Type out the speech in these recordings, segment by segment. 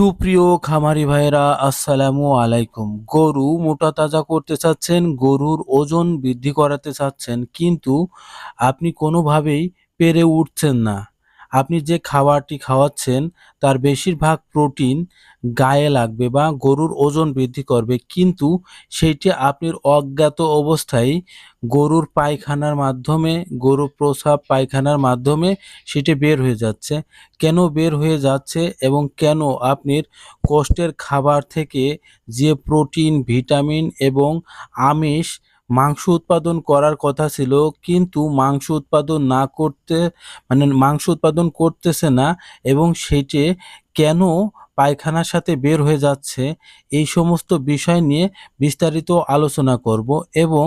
সুপ্রিয় খামারি ভাইরা আসসালামু আলাইকুম। গরু মোটা তাজা করতে চাচ্ছেন, গরুর ওজন বৃদ্ধি করাতে চাচ্ছেন, কিন্তু আপনি কোনোভাবেই পেরে উঠছেন না। আপনি যে খাবারটি খাওয়াচ্ছেন, তার বেশিরভাগ প্রোটিন গায়ে লাগবে বা গরুর ওজন বৃদ্ধি করবে। কিন্তু সেইটি আপনার অজ্ঞাত অবস্থায় গরুর পায়খানার মাধ্যমে গরুর প্রসাব পায়খানার মাধ্যমে সেটি বের হয়ে যাচ্ছে। কেন বের হয়ে যাচ্ছে এবং কেন আপনার কষ্টের খাবার থেকে যে প্রোটিন, ভিটামিন এবং আমিষ মাংস উৎপাদন করার কথা ছিল, কিন্তু মাংস উৎপাদন না করতে মানে মাংস উৎপাদন করতেছে না, এবং সেটি কেন পায়খানার সাথে বের হয়ে যাচ্ছে, এই সমস্ত বিষয় নিয়ে বিস্তারিত আলোচনা করব এবং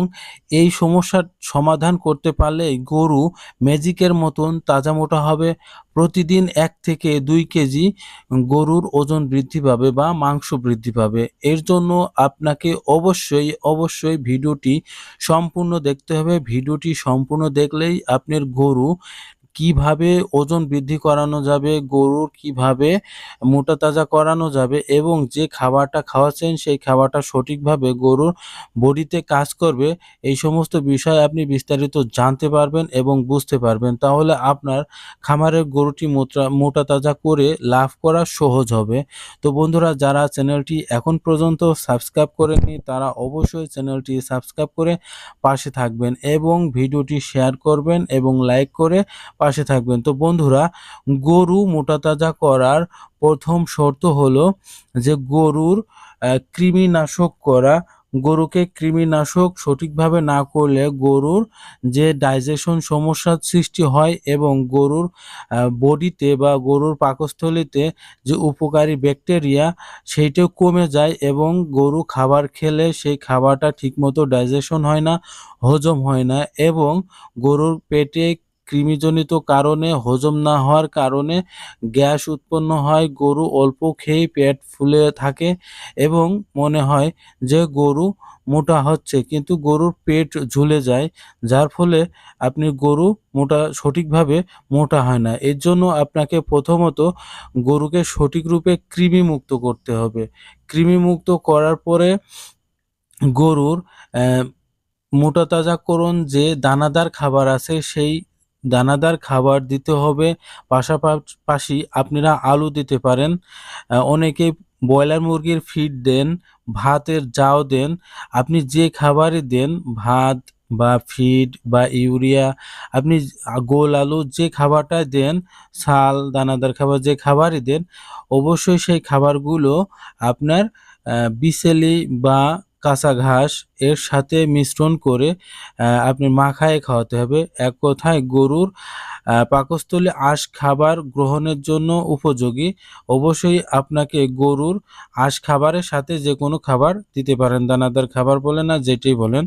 এই সমস্যার সমাধান করতে পারলে গরু ম্যাজিকের মতন তাজা মোটা হবে। প্রতিদিন এক থেকে দুই কেজি গরুর ওজন বৃদ্ধি পাবে বা মাংস বৃদ্ধি পাবে। এর জন্য আপনাকে অবশ্যই অবশ্যই ভিডিওটি সম্পূর্ণ দেখতে হবে। ভিডিওটি সম্পূর্ণ দেখলেই আপনার গরু কীভাবে ওজন বৃদ্ধি করানো যাবে, গরুর কীভাবে মোটা তাজা করানো যাবে এবং যে খাবারটা খাওয়াচ্ছেন সেই খাবারটা সঠিকভাবে গরুর বডিতে কাজ করবে, এই সমস্ত বিষয় আপনি বিস্তারিত জানতে পারবেন এবং বুঝতে পারবেন। তাহলে আপনার খামারের গরুটি মোটা মোটা তাজা করে লাভ করা সহজ হবে। তো বন্ধুরা, যারা চ্যানেলটি এখন পর্যন্ত সাবস্ক্রাইব করেনি তারা অবশ্যই চ্যানেলটি সাবস্ক্রাইব করে পাশে থাকবেন এবং ভিডিওটি শেয়ার করবেন এবং লাইক করে পাশে থাকবেন। তো বন্ধুরা, গরু মোটা তাজা করার প্রথম শর্ত হলো যে গরুর কৃমিনাশক করা। গরুকে কৃমিনাশক সঠিকভাবে না করলে গরুর যে ডাইজেশন সমস্যার সৃষ্টি হয় এবং গরুর বডিতে বা গরুর পাকস্থলীতে যে উপকারী ব্যাকটেরিয়া, সেইটাও কমে যায় এবং গরু খাবার খেলে সেই খাবারটা ঠিকমতো ডাইজেশন হয় না, হজম হয় না এবং গরুর পেটে কৃমিজনিত কারণে, হজম না হওয়ার কারণে গ্যাস উৎপন্ন হয়, গরু অল্প খেয়েই পেট ফুলে থাকে এবং মনে হয় যে গরু মোটা হচ্ছে। কিন্তু গরুর পেট ঝুলে যায়, যার ফলে আপনি গরু মোটা, সঠিকভাবে মোটা হয় না। এর জন্য আপনাকে প্রথমত গরুকে সঠিক রূপে কৃমিমুক্ত করতে হবে। কৃমিমুক্ত করার পরে গরুর মোটা তাজাকরণ যে দানাদার খাবার আছে সেই দানাদার খাবার দিতে হবে। পাশাপাশি আপনারা আলু দিতে পারেন। অনেকে ব্রয়লার মুরগির ফিড দেন, ভাতের জাও দেন। আপনি যে খাবারই দেন, ভাত বা ফিড বা ইউরিয়া, আপনি গোল আলু যে খাবারটা দেন, শাল, দানাদার খাবার যে খাবারই দেন, অবশ্যই সেই খাবারগুলো আপনার বিসেলি বা কাঁচা ঘাস, এর সাথে মিশ্রণ করে আপনি মাখায় খাওয়াতে হবে। এক কথায় গরুর পাকস্থলী আঁশ খাবার গ্রহণের জন্য উপযোগী। অবশ্যই আপনাকে গরুর আঁশ খাবারের সাথে যে কোনো খাবার দিতে পারেন। দানাদার খাবার বলেন না যেটাই বলেন।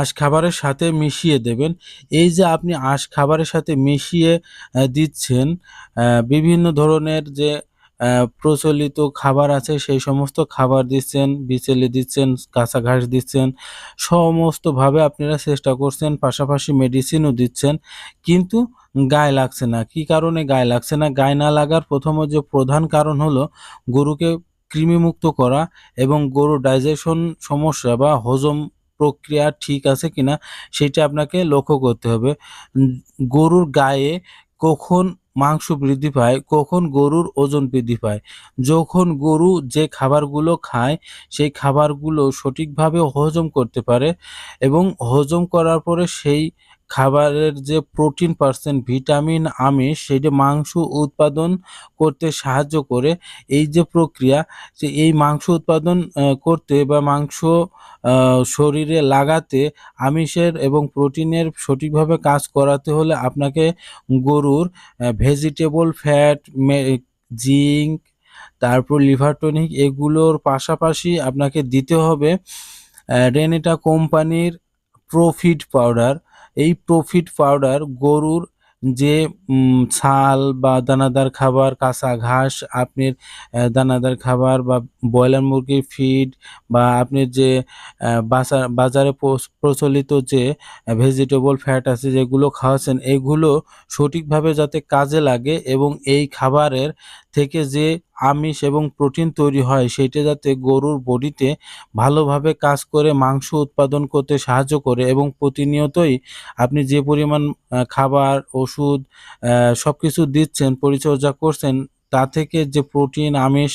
আঁশ খাবারের সাথে মিশিয়ে দেবেন। এই যে আপনি আঁশ খাবারের সাথে মিশিয়ে দিচ্ছেন বিভিন্ন ধরনের যে প্রচলিত খাবার আছে, সেই সমস্ত খাবার দিচ্ছেন, বিচেলে দিচ্ছেন, কাঁচা ঘাস দিচ্ছেন, সমস্তভাবে আপনারা চেষ্টা করছেন, পাশাপাশি মেডিসিনও দিচ্ছেন, কিন্তু গায়ে লাগছে না। কি কারণে গায়ে লাগছে না? গায়ে না লাগার প্রথম যে প্রধান কারণ হলো গরুকে কৃমিমুক্ত করা এবং গরু ডাইজেশন সমস্যা বা হজম প্রক্রিয়া ঠিক আছে কিনা, সেটা আপনাকে লক্ষ্য করতে হবে। গরুর গায়ে কখন মাংস বৃদ্ধি পায়, কখন গরুর ওজন বৃদ্ধি পায়। যখন গরু যে খাবারগুলো খায়, সেই খাবারগুলো সঠিকভাবে হজম করতে পারে এবং হজম করার পরে সেই খাবারের যে প্রোটিন পার্সেন্ট, ভিটামিন, আমিষ, সেটা মাংস উৎপাদন করতে সাহায্য করে। এই যে প্রক্রিয়া, যে এই মাংস উৎপাদন করতে বা মাংস শরীরে লাগাতে আমিষের এবং প্রোটিনের সঠিকভাবে কাজ করাতে হলে আপনাকে গরুর ভেজিটেবল ফ্যাট জিঙ্ক তারপর লিভার টনিক এগুলোর পাশাপাশি আপনাকে দিতে হবে রেনেটা কোম্পানির প্রফিট পাউডার এই প্রফিট পাউডার গরুর যে ছাল বা দানাদার খাবার, কাঁচা ঘাস আপনার দানাদার খাবার বা ব্রয়লার মুরগির ফিড বা আপনি যে বাজারে প্রচলিত যে ভেজিটেবল ফ্যাট আছে যেগুলো খাওয়াচ্ছেন, এগুলো সঠিকভাবে যাতে কাজে লাগে এবং এই খাবারের থেকে যে আমিষ এবং প্রোটিন তৈরি হয় সেইটা যাতে গরুর বডিতে ভালোভাবে কাজ করে, মাংস উৎপাদন করতে সাহায্য করে এবং প্রতিনিয়তই আপনি যে পরিমাণ খাবার, ওষুধ সব কিছু দিচ্ছেন, পরিচর্যা করছেন, তা থেকে যে প্রোটিন, আমিষ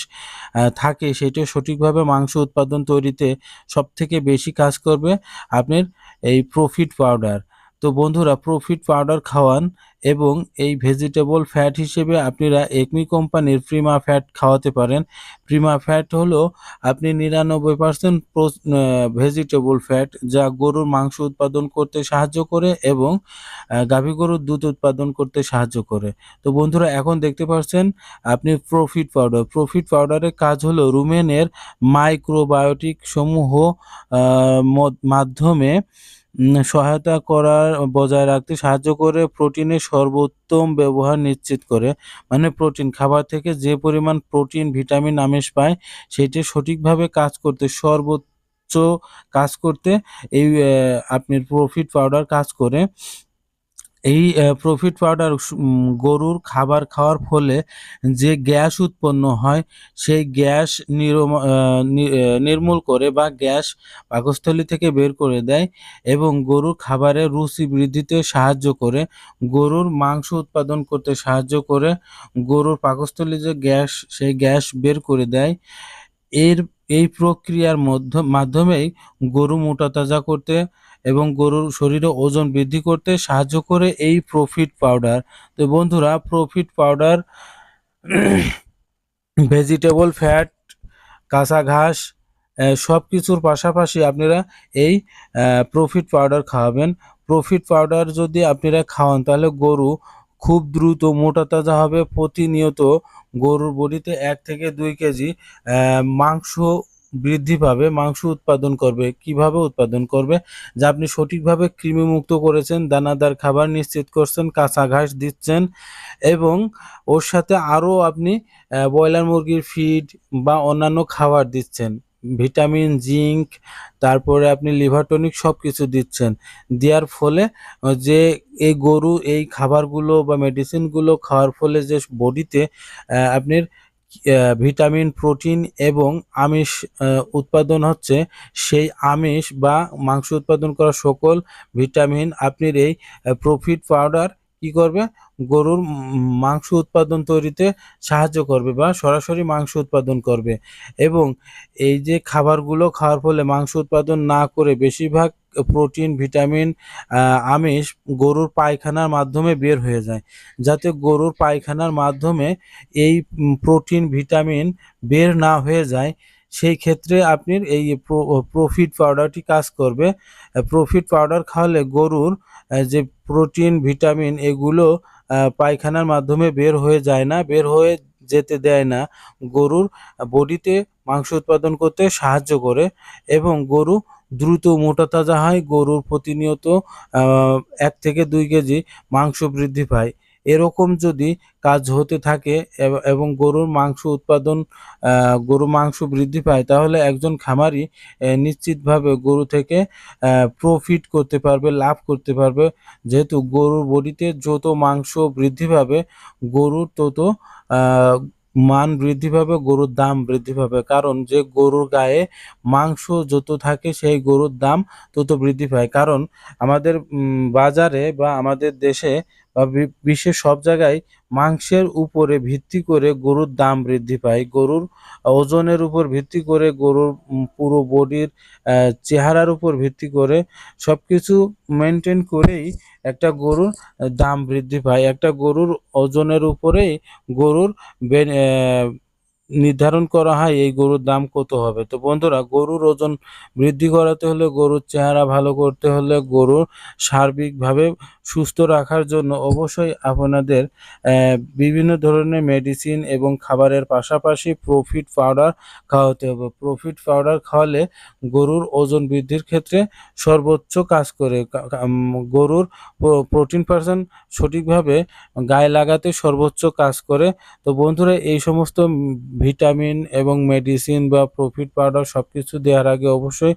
থাকে, সেটা সঠিকভাবে মাংস উৎপাদন তৈরিতে সব থেকে বেশি কাজ করবে আপনার এই প্রফিট পাউডার তো বন্ধুরা প্রফিট পাউডার খাওয়ান এবং এই ভেজিটেবল ফ্যাট হিসেবে আপনারা একমি কোম্পানির প্রিমা ফ্যাট খাওয়াতে পারেন। প্রিমা ফ্যাট হলো আপনি নিরানব্বই পার্সেন্ট ভেজিটেবল ফ্যাট যা গরুর মাংস উৎপাদন করতে সাহায্য করে এবং গাভী গরুর দুধ উৎপাদন করতে সাহায্য করে। তো বন্ধুরা, এখন দেখতে পাচ্ছেন আপনি প্রফিট পাউডার প্রফিট পাউডারের কাজ হলো রুমেনের মাইক্রোবায়োটিক সমূহ মাধ্যমে সহায়তা করার বজায় রাখতে সাহায্য করে প্রোটিনের সর্বোত্তম ব্যবহার নিশ্চিত করে। মানে প্রোটিন, খাবার থেকে যে পরিমাণ প্রোটিন, ভিটামিন, আমিষ পায়, সেটি সঠিকভাবে কাজ করতে, সর্বোচ্চ কাজ করতে এই আপনি আপনার প্রফিট পাউডার কাজ করে। এই প্রফিট পাউডার গরুর খাবার খাওয়ার ফলে যে গ্যাস উৎপন্ন হয়, সেই গ্যাস নির্মূল করে বা গ্যাস পাকস্থলী থেকে বের করে দেয় এবং গরুর খাবারে রুচি বৃদ্ধিতে সাহায্য করে, গরুর মাংস উৎপাদন করতে সাহায্য করে, গরুর পাকস্থলী যে গ্যাস, সেই গ্যাস বের করে দেয়। এর, এই প্রক্রিয়ার মধ্য, মাধ্যমেই গরু মোটা তাজা করতে এবং গরুর শরীরে ওজন বৃদ্ধি করতে সাহায্য করে এই প্রফিট পাউডার তো বন্ধুরা প্রফিট পাউডার ভেজিটেবল ফ্যাট কাঁচা ঘাস সব কিছুর পাশাপাশি আপনারা এই প্রফিট পাউডার খাওয়াবেন। প্রফিট পাউডার যদি আপনারা খাওয়ান, তাহলে গরু খুব দ্রুত, মোটা তাজা হবে। প্রতিনিয়ত গরুর বডিতে এক থেকে দুই কেজি মাংস বৃদ্ধি পাবে, মাংস উৎপাদন করবে, কীভাবে উৎপাদন করবে? যা আপনি সঠিকভাবে কৃমিমুক্ত করেছেন, দানাদার খাবার নিশ্চিত করছেন, কাঁচা ঘাস দিচ্ছেন এবং ওর সাথে আরও আপনি ব্রয়লার মুরগির ফিড বা অন্যান্য খাবার দিচ্ছেন। ভিটামিন, জিঙ্ক, তারপরে আপনি লিভার টনিক সব কিছু দিচ্ছেন। দেওয়ার ফলে যে এই গরু, এই খাবারগুলো বা মেডিসিনগুলো খাওয়ার ফলে যে বডিতে আপনার ভিটামিন, প্রোটিন এবং আমিষ উৎপাদন হচ্ছে সেই আমিষ বা মাংস উৎপাদন করা সকল ভিটামিন। আপনার এই প্রফিট পাউডার কি করবে? গরুর মাংস উৎপাদন তৈরিতে সাহায্য করবে বা সরাসরি মাংস উৎপাদন করবে। এবং এই যে খাবারগুলো খাওয়ার ফলে মাংস উৎপাদন না করে বেশিরভাগ প্রোটিন, ভিটামিন আমিষ গরুর পায়খানার মাধ্যমে বের হয়ে যায়। যাতে গরুর পায়খানার মাধ্যমে এই প্রোটিন, ভিটামিন বের না হয়ে যায় সেই ক্ষেত্রে আপনি এই প্রফিট পাউডারটি কাজ করবে। প্রফিট পাউডার খাওয়ালে গরুর যে প্রোটিন ভিটামিন এগুলো পায়খানার মাধ্যমে বের হয়ে যায় না, বের হয়ে যেতে দেয় না। গরুর বডিতে মাংস উৎপাদন করতে সাহায্য করে এবং গরু দ্রুত মোটা তাজা হয়, গরুর প্রতিনিয়ত এক থেকে দুই কেজি মাংস বৃদ্ধি পায়। এরকম যদি কাজ হতে থাকে এবং গরুর মাংস উৎপাদন গরু মাংস বৃদ্ধি পায়, তাহলে একজন খামারি নিশ্চিতভাবে গরু থেকে প্রফিট করতে পারবে, লাভ করতে পারবে। যেহেতু গরুর বডিতে যত মাংস বৃদ্ধি পাবে, গরুর তত মান বৃদ্ধি পাবে, গরুর দাম বৃদ্ধি পাবে। কারণ যে গরুর গায়ে মাংস যত থাকে, সেই গরুর দাম তত বৃদ্ধি পায়। কারণ আমাদের বাজারে বা আমাদের দেশে বিশ্বের সব জায়গায় মাংসের উপরে ভিত্তি করে গরুর দাম বৃদ্ধি পায়। গরুর ওজনের উপর ভিত্তি করে গরুর পুরো বডির চেহারার উপর ভিত্তি করে সব কিছু মেনটেন করেই একটা গরুর দাম বৃদ্ধি পায়। একটা গরুর ওজনের উপরেই গরুর নির্ধারণ করা হয় এই গরুর দাম কত হবে। তো বন্ধুরা, গরুর ওজন বৃদ্ধি করাতে হলে গরুর চেহারা ভালো করতে হলে গরুর সার্বিকভাবে সুস্থ রাখার জন্য অবশ্যই আপনাদের বিভিন্ন ধরনের মেডিসিন এবং খাবারের পাশাপাশি প্রফিট পাউডার খাওয়াতে হবে। প্রফিট পাউডার খাওয়ালে গরুর ওজন বৃদ্ধির ক্ষেত্রে সর্বোচ্চ কাজ করে। গরুর প্রোটিন পার্সেন্ট সঠিকভাবে গায়ে লাগাতে সর্বোচ্চ কাজ করে। তো বন্ধুরা, এই সমস্ত ভিটামিন এবং মেডিসিন বা প্রফিট পাউডার সব কিছু দেওয়ার আগে অবশ্যই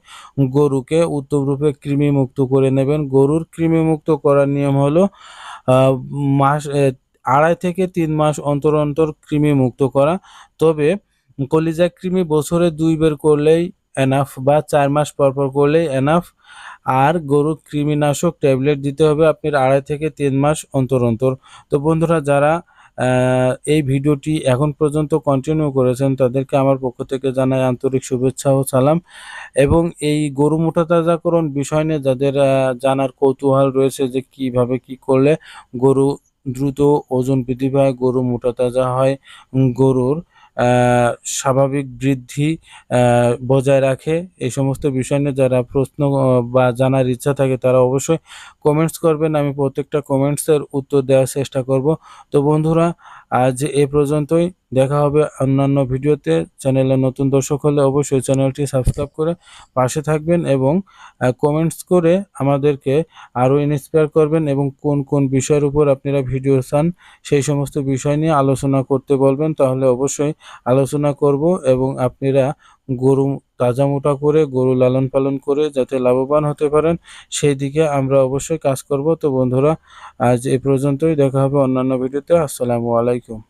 গরুকে উত্তম রূপে কৃমিমুক্ত করে নেবেন। গরুর কৃমিমুক্ত করার নিয়ম হলো মাস আড়াই থেকে তিন মাস অন্তর অন্তর কৃমি মুক্ত করা। তবে কলিজা কৃমি বছরে দুই বের করলেই এনাফ বা চার মাস পর পর করলেই এনাফ আর গরু কৃমিনাশক ট্যাবলেট দিতে হবে আপনার আড়াই থেকে তিন মাস অন্তর অন্তর। তো বন্ধুরা, যারা এই ভিডিওটি এখন পর্যন্ত কন্টিনিউ করেছেন, তাদেরকে আমার পক্ষ থেকে জানাই আন্তরিক শুভেচ্ছা ও সালাম। এবং এই গরু মোটা তাজাকরণ বিষয় নিয়ে যাদের জানার কৌতূহল রয়েছে যে কীভাবে কি করলে গরু দ্রুত ওজন বৃদ্ধি পায়, গরু মোটা তাজা হয় গরুর স্বাভাবিক বৃদ্ধি বজায় রাখে। এই সমস্ত বিষয় নিয়ে যারা প্রশ্ন বা জানার ইচ্ছা থাকে তারা অবশ্যই কমেন্টস করবেন। আমি প্রত্যেকটা কমেন্টসের উত্তর দেওয়ার চেষ্টা করব। তো বন্ধুরা আজ এ পর্যন্তই। দেখা হবে অন্যান্য ভিডিওতে। চ্যানেলে নতুন দর্শক হলে অবশ্যই চ্যানেলটি সাবস্ক্রাইব করে পাশে থাকবেন এবং কমেন্টস করে আমাদেরকে আরও ইন্সপায়ার করবেন এবং কোন কোন বিষয়ের উপর আপনারা ভিডিও চান সেই সমস্ত বিষয় নিয়ে আলোচনা করতে বলবেন। তাহলে অবশ্যই আলোচনা করব এবং আপনারা গরু তাজা মোটা করে, গরু লালন পালন করে যাতে লাভবান হতে পারেন, সেই দিকে আমরা অবশ্যই কাজ করব। তো বন্ধুরা, আজ এ পর্যন্তই। দেখা হবে অন্যান্য ভিডিওতে। আসসালামু আলাইকুম।